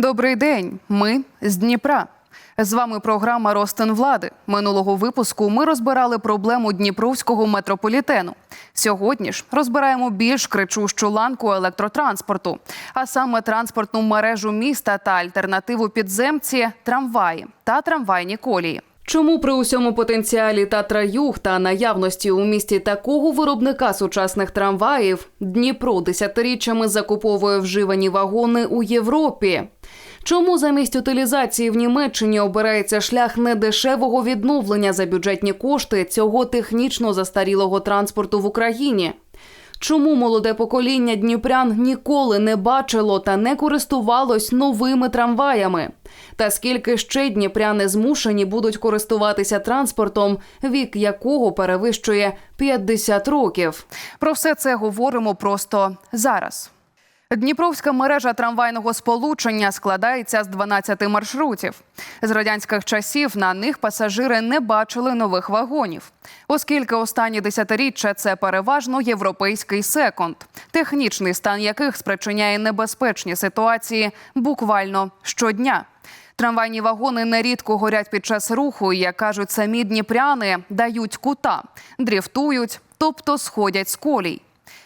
Добрий день. Ми з Дніпра. З вами програма Ростин влади. Минулого випуску ми розбирали проблему дніпровського метрополітену. Сьогодні ж розбираємо більш кричущу ланку електротранспорту, а саме транспортну мережу міста та альтернативу підземці трамваї та трамвайні колії. Чому при усьому потенціалі Татра Юг та наявності у місті такого виробника сучасних трамваїв Дніпро десятиріччями закуповує вживані вагони у Європі? Чому замість утилізації в Німеччині обирається шлях недешевого відновлення за бюджетні кошти цього технічно застарілого транспорту в Україні? Чому молоде покоління дніпрян ніколи не бачило та не користувалось новими трамваями? Та скільки ще дніпряни змушені будуть користуватися транспортом, вік якого перевищує 50 років? Про все це говоримо просто зараз. Дніпровська мережа трамвайного сполучення складається з 12 маршрутів. З радянських часів на них пасажири не бачили нових вагонів, оскільки останні десятиріччя це переважно європейський секонд, технічний стан яких спричиняє небезпечні ситуації буквально щодня. Трамвайні вагони нерідко горять під час руху, і, як кажуть самі дніпряни, дають кута, дріфтують, тобто сходять з колій.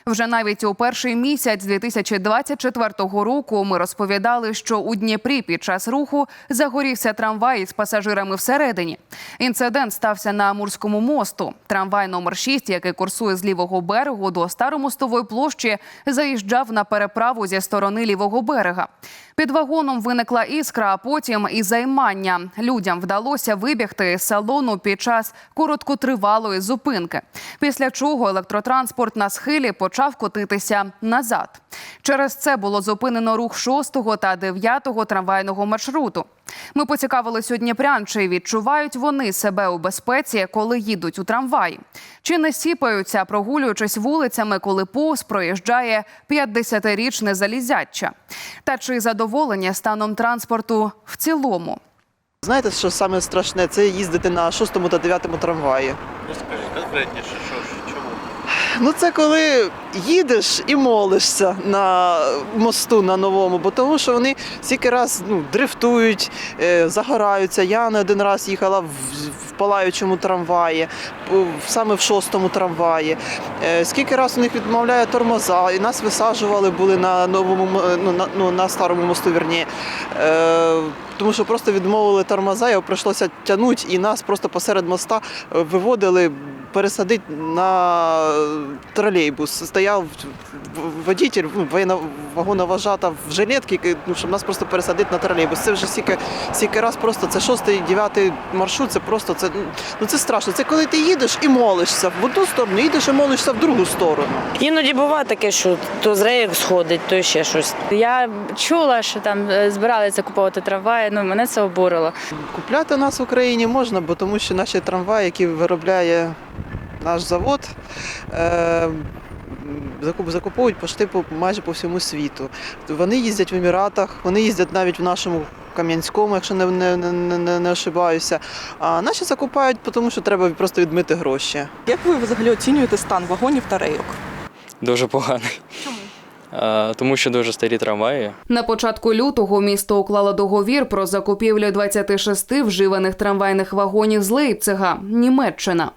Вже навіть у перший місяць 2024 року ми розповідали, що у Дніпрі під час руху загорівся трамвай з пасажирами всередині. Інцидент стався на Амурському мосту. Трамвай номер 6, який курсує з лівого берегу до Старомостової площі, заїжджав на переправу зі сторони лівого берега. Під вагоном виникла іскра, а потім і займання. Людям вдалося вибігти з салону під час короткотривалої зупинки. Після чого електротранспорт на схилі почав котитися назад. Через це було зупинено рух 6 та 9 трамвайного маршруту. Ми поцікавились у дніпрян, чи відчувають вони себе у безпеці, коли їдуть у трамваї. Чи не сіпаються, прогулюючись вулицями, коли повз проїжджає 50-річне залізяча? Та чи задоволення станом транспорту в цілому? Знаєте, що саме страшне? Це їздити на 6 та 9 трамваї. Розкажіть конкретніше, що ж, чому? Ну це коли їдеш і молишся на мосту на новому, бо тому що вони стільки раз ну, дрифтують, е, загораються. Я не один раз їхала в, палаючому трамваї, саме в шостому трамваї. Е, скільки раз у них відмовляє тормоза, і нас висаджували були на новому ну, на, ну, на старому мосту, вірні. Е, тому що просто відмовили тормоза, його прийшлося тягнути, і нас просто посеред моста виводили пересадити на тролейбус. Стояв водитель, ну, воєнна вагоноважата в жилетці, ну, щоб нас просто пересадити на тролейбус. Це вже стільки, стільки раз просто це шостий, дев'ятий маршрут, це просто це, ну, це страшно. Це коли ти їдеш і молишся в одну сторону, їдеш і молишся в другу сторону. Іноді буває таке, що то з рейок сходить, то ще щось. Я чула, що там е, збиралися купувати трамваї, ну мене це обурило. Купляти нас в Україні можна, бо тому що наші трамваї, які виробляє наш завод, е, закуповують пошти по майже по всьому світу. Вони їздять в Еміратах, вони їздять навіть в нашому Кам'янському, якщо не, не, не, не, не ошибаюся. А наші закупають, тому що треба просто відмити гроші. Як ви взагалі оцінюєте стан вагонів та рейок? Дуже поганий. Чому? Тому що дуже старі трамваї. На початку лютого місто уклало договір про закупівлю 26 вживаних трамвайних вагонів з Лейпцига, Німеччина.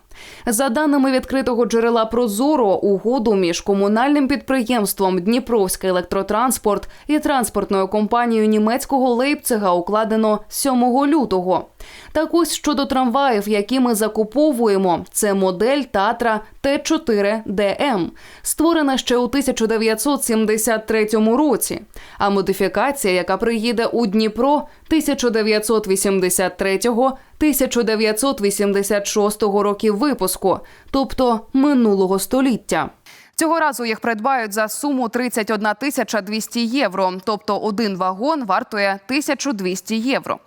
За даними відкритого джерела Прозоро, угоду між комунальним підприємством Дніпровський електротранспорт і транспортною компанією німецького Лейпцига укладено 7 лютого. Так ось щодо трамваїв, які ми закуповуємо, це модель Татра Т4ДМ, створена ще у 1973 році. А модифікація, яка приїде у Дніпро 1983-1986 років випуску, тобто минулого століття. Цього разу їх придбають за суму 31 тисяча 200 євро, тобто один вагон вартує 1200 євро.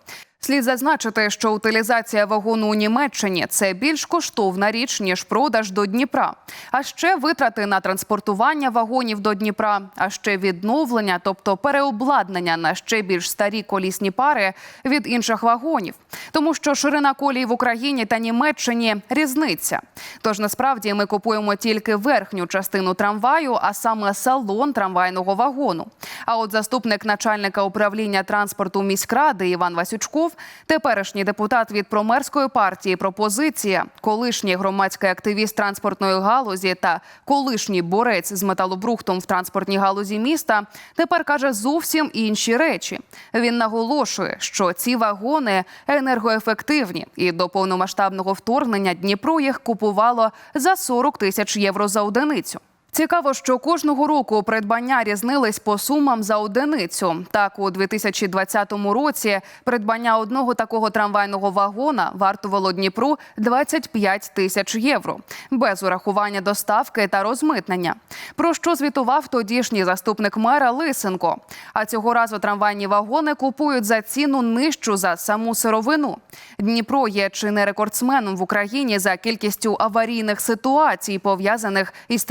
Слід зазначити, що утилізація вагону у Німеччині це більш коштовна річ ніж продаж до Дніпра. А ще витрати на транспортування вагонів до Дніпра, а ще відновлення, тобто переобладнання на ще більш старі колісні пари від інших вагонів. Тому що ширина колій в Україні та Німеччині різниця. Тож насправді ми купуємо тільки верхню частину трамваю, а саме салон трамвайного вагону. А от заступник начальника управління транспорту міськради Іван Васючков, теперішній депутат від промерської партії Пропозиція, колишній громадський активіст транспортної галузі та колишній борець з металобрухтом в транспортній галузі міста, тепер каже зовсім інші речі. Він наголошує, що ці вагони енергоефективні, і до повномасштабного вторгнення Дніпро їх купувало за 40 тисяч євро за одиницю. Цікаво, що кожного року придбання різнились по сумам за одиницю. Так, у 2020 році придбання одного такого трамвайного вагона вартувало Дніпру 25 тисяч євро без урахування доставки та розмитнення. Про що звітував тодішній заступник мера Лисенко. А цього разу трамвайні вагони купують за ціну нижчу за саму сировину. Дніпро є чи не рекордсменом в Україні за кількістю аварійних ситуацій, пов'язаних із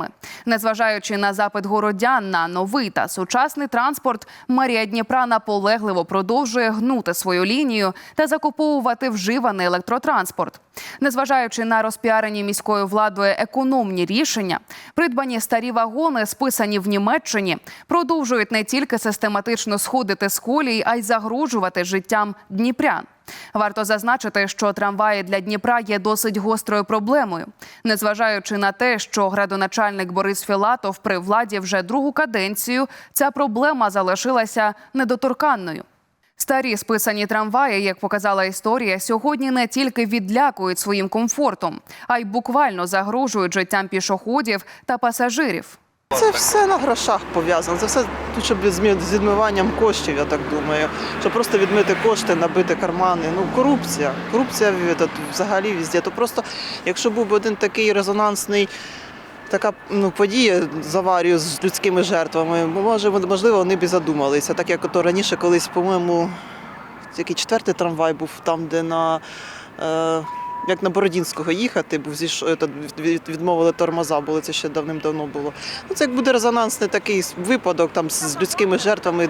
трамваями. Незважаючи на запит городян на новий та сучасний транспорт, мерія Дніпра наполегливо продовжує гнути свою лінію та закуповувати вживаний електротранспорт. Незважаючи на розпіарені міською владою економні рішення, придбані старі вагони, списані в Німеччині, продовжують не тільки систематично сходити з колій, а й загрожувати життям дніпрян. Варто зазначити, що трамваї для Дніпра є досить гострою проблемою, незважаючи на те, що градоначальник Борис Філатов при владі вже другу каденцію, ця проблема залишилася недоторканною. Старі списані трамваї, як показала історія, сьогодні не тільки відлякують своїм комфортом, а й буквально загрожують життям пішоходів та пасажирів. Це все на грошах пов'язано. Це все тут, щоб з відмиванням коштів, я так думаю. Щоб просто відмити кошти, набити кармани. Ну, корупція. Корупція взагалі везде. То просто, якщо був би один такий резонансний. Така ну, подія з аварією з людськими жертвами, може, можливо, вони б і задумалися. Так як ото раніше колись, по-моєму, який четвертий трамвай був там, де на е, як на Бородінського їхати, е, від- відмовили тормоза, були це ще давним-давно було. Ну, це як буде резонансний такий випадок там з людськими жертвами,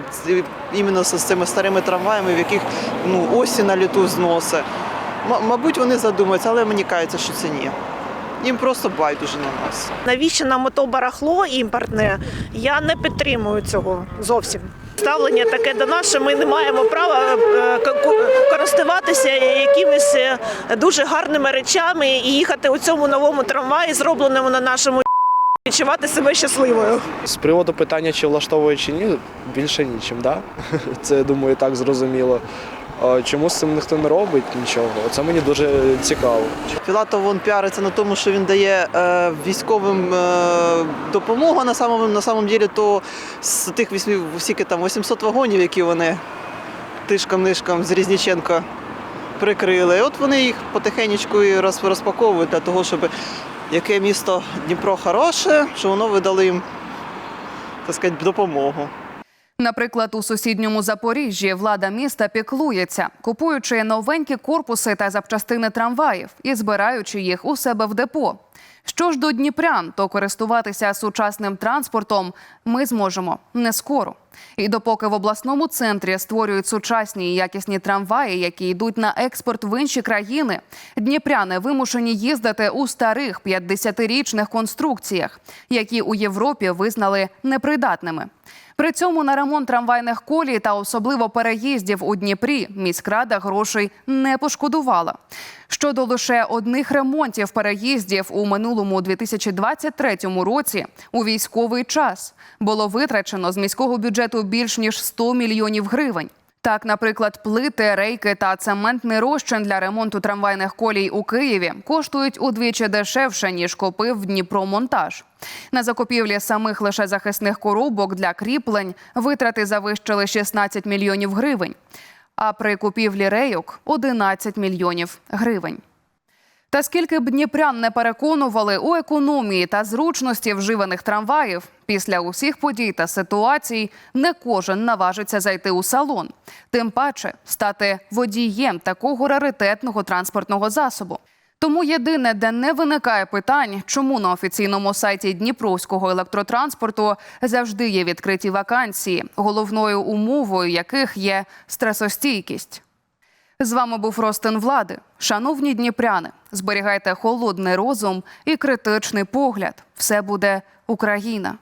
іменно з цими старими трамваями, в яких ну, осі на літу зноси. Мабуть, вони задумаються, але мені кажеться, що це ні. Їм просто байдуже на нас. Навіщо нам ото барахло імпортне? Я не підтримую цього зовсім. Ставлення таке до нас, що ми не маємо права е, ко- користуватися дуже гарними речами і їхати у цьому новому трамваї, зробленому на нашому відчувати себе щасливою. З приводу питання, чи влаштовує чи ні, більше нічим, да? Це я думаю, так зрозуміло. Чому з цим ніхто не робить нічого? Це мені дуже цікаво. Філатов він піариться на тому, що він дає е, військовим е, допомогу. На самому на самом ділі, то з тих вісьмі, скільки там 800 вагонів, які вони тишком-нишком з Різніченка прикрили. От вони їх потихеньку і розпаковують для того, щоб яке місто Дніпро хороше, що воно видало їм так сказати, допомогу. Наприклад, у сусідньому Запоріжжі влада міста піклується, купуючи новенькі корпуси та запчастини трамваїв і збираючи їх у себе в депо. Що ж до дніпрян, то користуватися сучасним транспортом ми зможемо не скоро. І допоки в обласному центрі створюють сучасні і якісні трамваї, які йдуть на експорт в інші країни, дніпряни вимушені їздити у старих 50-річних конструкціях, які у Європі визнали непридатними. При цьому на ремонт трамвайних колій та особливо переїздів у Дніпрі міськрада грошей не пошкодувала. Щодо лише одних ремонтів переїздів у минулому 2023 році у військовий час було витрачено з міського бюджету більш ніж 100 мільйонів гривень. Так, наприклад, плити, рейки та цементний розчин для ремонту трамвайних колій у Києві коштують удвічі дешевше ніж купив Дніпромонтаж. На закупівлі самих лише захисних коробок для кріплень витрати завищили 16 мільйонів гривень, а при купівлі рейок 11 мільйонів гривень. Та скільки б дніпрян не переконували у економії та зручності вживаних трамваїв, після усіх подій та ситуацій не кожен наважиться зайти у салон, тим паче стати водієм такого раритетного транспортного засобу. Тому єдине, де не виникає питань, чому на офіційному сайті Дніпровського електротранспорту завжди є відкриті вакансії, головною умовою яких є стресостійкість. З вами був Ростин Влади. Шановні дніпряни, зберігайте холодний розум і критичний погляд. Все буде Україна.